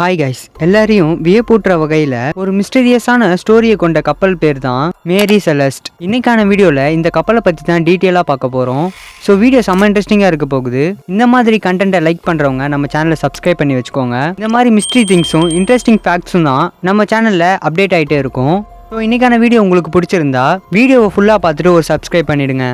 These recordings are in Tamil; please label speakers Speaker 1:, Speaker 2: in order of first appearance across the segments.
Speaker 1: ஹாய் கைஸ் எல்லாரையும் வியப்பூட்டுற வகையில் ஒரு மிஸ்டீரியஸான ஸ்டோரியை கொண்ட கப்பல் பேர் தான் மேரி செலஸ்ட் இன்னைக்கான வீடியோவில் இந்த கப்பலை பற்றி தான் டீட்டெயிலாக பார்க்க போகிறோம் ஸோ வீடியோ செம்ம இன்ட்ரெஸ்டிங்காக இருக்க போகுது. இந்த மாதிரி கண்டென்ட்டை லைக் பண்ணுறவங்க நம்ம சேனலை சப்ஸ்கிரைப் பண்ணி வச்சுக்கோங்க. இந்த மாதிரி மிஸ்ட்ரி திங்ஸும் இன்ட்ரெஸ்டிங் ஃபேக்ட்ஸும் தான் நம்ம சேனலில் அப்டேட் ஆகிட்டே இருக்கும். ஸோ இன்னைக்கான வீடியோ உங்களுக்கு பிடிச்சிருந்தா வீடியோவை ஃபுல்லாக பார்த்துட்டு ஒரு சப்ஸ்கிரைப் பண்ணிடுங்க.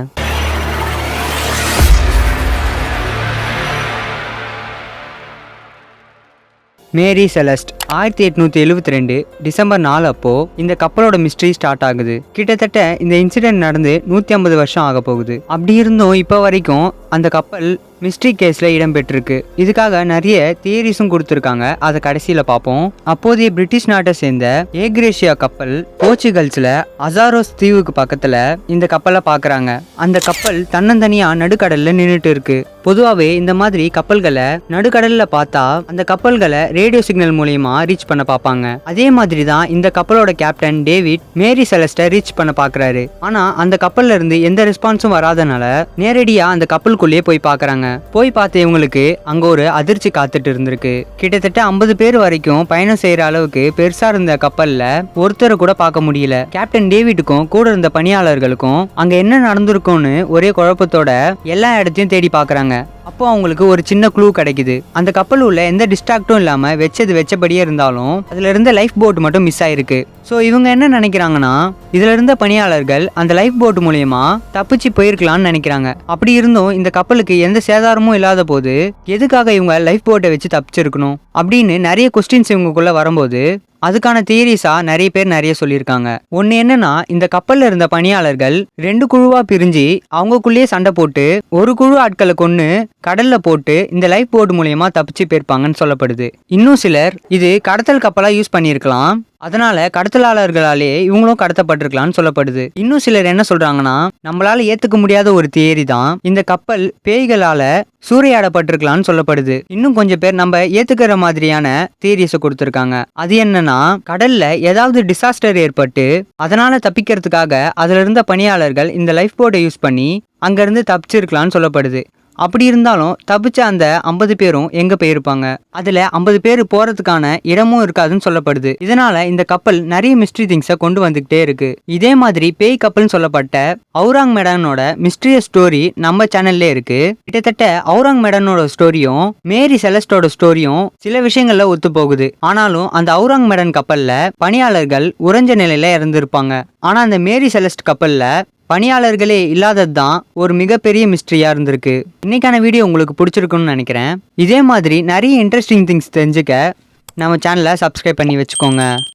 Speaker 1: மேரி செலஸ்ட் ஆயிரத்தி எட்நூத்தி எழுபத்தி ரெண்டு டிசம்பர் நாலு அப்போ இந்த கப்பலோட மிஸ்ட்ரி ஸ்டார்ட் ஆகுது. கிட்டத்தட்ட இந்த இன்சிடென்ட் நடந்து நூத்தி ஐம்பது வருஷம் ஆக போகுது. அப்படி இருந்தும் இப்போ வரைக்கும் அந்த கப்பல் மிஸ்ட்ரி கேஸில் இடம்பெற்றிருக்கு. இதுக்காக நிறைய தியரிஸும் கொடுத்துருக்காங்க. அதை கடைசியில் பார்ப்போம். அப்போதைய பிரிட்டிஷ் நாட்டை சேர்ந்த ஏக்ரேஷியா கப்பல் போர்ச்சுகல்ஸில் அசாரோஸ் தீவுக்கு பக்கத்தில் இந்த கப்பலை பார்க்குறாங்க. அந்த கப்பல் தன்னந்தனியாக நடுக்கடலில் நின்றுட்டு இருக்கு. பொதுவாகவே இந்த மாதிரி கப்பல்களை நடுக்கடலில் பார்த்தா அந்த கப்பல்களை ரேடியோ சிக்னல் மூலயமா ரீச் பண்ண பார்ப்பாங்க. அதே மாதிரி தான் இந்த கப்பலோட கேப்டன் டேவிட் மேரி செலஸ்டை ரீச் பண்ண பார்க்குறாரு. ஆனால் அந்த கப்பல்ல இருந்து எந்த ரெஸ்பான்ஸும் வராதனால நேரடியாக அந்த கப்பலுக்குள்ளேயே போய் பார்க்குறாங்க. போய் பார்த்த இவங்களுக்கு அங்க ஒரு அதிர்ச்சி காத்துட்டு இருந்திருக்கு. கிட்டத்தட்ட ஐம்பது பேர் வரைக்கும் பயணம் செய்யற அளவுக்கு பெருசா இருந்த கப்பல்ல ஒருத்தரை கூட பார்க்க முடியல. கேப்டன் டேவிட்டுக்கும் கூட இருந்த பணியாளர்களுக்கும் அங்க என்ன நடந்திருக்கும்னு ஒரே குழப்பத்தோட எல்லா இடத்தையும் தேடி பார்க்குறாங்க. அப்போ அவங்களுக்கு ஒரு சின்ன க்ளூ கிடைக்குது. அந்த கப்பல் உள்ள எந்த டிஸ்ட்ராக்டும் இல்லாம வச்சது வச்சபடியே இருந்தாலும் அதுல இருந்த லைஃப் போட் மட்டும் மிஸ் ஆயிருக்கு. ஸோ இவங்க என்ன நினைக்கிறாங்கன்னா இதுல இருந்த பணியாளர்கள் அந்த லைஃப் போட் மூலியமா தப்பிச்சு போயிருக்கலாம்னு நினைக்கிறாங்க. அப்படி இருந்தும் இந்த கப்பலுக்கு எந்த சேதாரமும் இல்லாத போது எதுக்காக இவங்க லைஃப் போட்டை வச்சு தப்பிச்சிருக்கணும்? அப்படின்னு நிறைய கொஸ்டின்ஸ் இவங்களுக்குள்ள வரும்போது அதுக்கான தியரிஸா நிறைய பேர் நிறைய சொல்லியிருக்காங்க. ஒன்று என்னன்னா இந்த கப்பல்ல இருந்த பணியாளர்கள் ரெண்டு குழுவா பிரிஞ்சு அவங்கக்குள்ளேயே சண்டை போட்டு ஒரு குழு ஆட்களை கொண்டு கடல்ல போட்டு இந்த லைஃப் போர்டு மூலயமா தப்பிச்சு போயிருப்பாங்கன்னு சொல்லப்படுது. இன்னும் சிலர் இது கடத்தல் கப்பலா யூஸ் பண்ணியிருக்கலாம். அதனால கடத்தலாளர்களாலே இவங்களும் கடத்தப்பட்டிருக்கலாம்னு சொல்லப்படுது. இன்னும் சிலர் என்ன சொல்றாங்கன்னா நம்மளால ஏத்துக்க முடியாத ஒரு தியரி தான் இந்த கப்பல் பேய்களால சூறையாடப்பட்டிருக்கலாம்னு சொல்லப்படுது. இன்னும் கொஞ்சம் பேர் நம்ம ஏத்துக்கிற மாதிரியான தியரிஸை கொடுத்துருக்காங்க. அது என்னன்னா கடல்ல ஏதாவது டிசாஸ்டர் ஏற்பட்டு அதனால தப்பிக்கிறதுக்காக அதுல இருந்த பணியாளர்கள் இந்த லைஃப் போர்டை யூஸ் பண்ணி அங்கிருந்து தப்பிச்சிருக்கலாம்னு சொல்லப்படுது. அப்படி இருந்தாலும் தப்பிச்ச அந்த ஐம்பது பேரும் எங்க போயிருப்பாங்க? அதுல ஐம்பது பேர் போறதுக்கான இடமும் இருக்காதுன்னு சொல்லப்படுது. இதனால இந்த கப்பல் நிறைய மிஸ்ட்ரி திங்ஸை கொண்டு வந்துகிட்டே இருக்கு. இதே மாதிரி பேய் கப்பல்னு சொல்லப்பட்ட அவுராங் மேடனோட மிஸ்ட்ரியஸ் ஸ்டோரி நம்ம சேனல்ல இருக்கு. கிட்டத்தட்ட அவுராங் மேடனோட ஸ்டோரியும் மேரி செலஸ்டோட ஸ்டோரியும் சில விஷயங்கள்ல ஒத்து போகுது. ஆனாலும் அந்த அவுராங் மேடன் கப்பல்ல பணியாளர்கள் உறைஞ்ச நிலையில இறந்திருப்பாங்க ஆனா அந்த மேரி செலஸ்ட் கப்பல்ல பணியாளர்களே இல்லாதது தான் ஒரு மிகப்பெரிய மிஸ்ட்ரியாக இருந்திருக்கு. இன்னைக்கான வீடியோ உங்களுக்கு பிடிச்சிருக்குன்னு நினைக்கிறேன். இதே மாதிரி நிறைய இன்ட்ரெஸ்டிங் திங்ஸ் தெரிஞ்சுக்க நம்ம சேனலை சப்ஸ்கிரைப் பண்ணி வச்சுக்கோங்க.